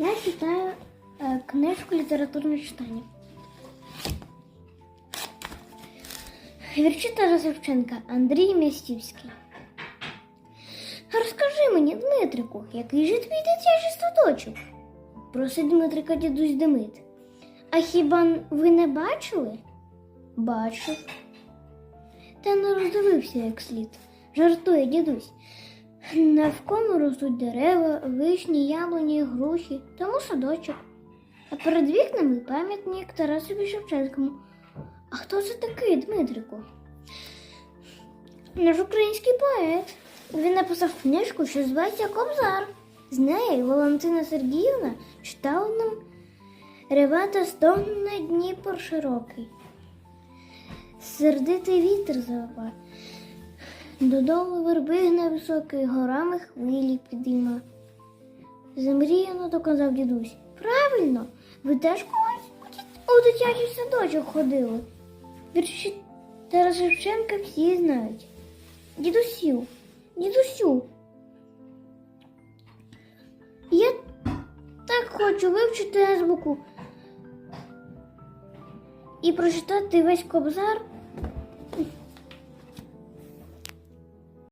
Я читаю е, книжку літературне читання. Тараса Шевченка Андрій Містівський. Розкажи мені, Дмитрику, який же твій дитячий садочок? Просить Дмитрика дідусь Демид. А хіба ви не бачили? Бачив. Та не роздивився як слід. Жартує дідусь. Навколо ростуть дерева, вишні, яблуні, груші, тому садочок. А перед вікнами пам'ятник Тарасові Шевченкому. А хто це такий, Дмитрику? Наш український поет. Він написав книжку, що зветься Кобзар. З неї Валентина Сергіївна читала нам Ревата стогне Дніпр широкий. Сердитий вітер завива. Додолу верби гне високий, горами хвилі підійма. Замріяно доказав дідусь. Правильно, ви теж колись у дит- у дитячий садочок ходили. Вірші Тараса Шевченка всі знають. Дідусю, дідусю. Я так хочу вивчити азбуку і прочитати весь кобзар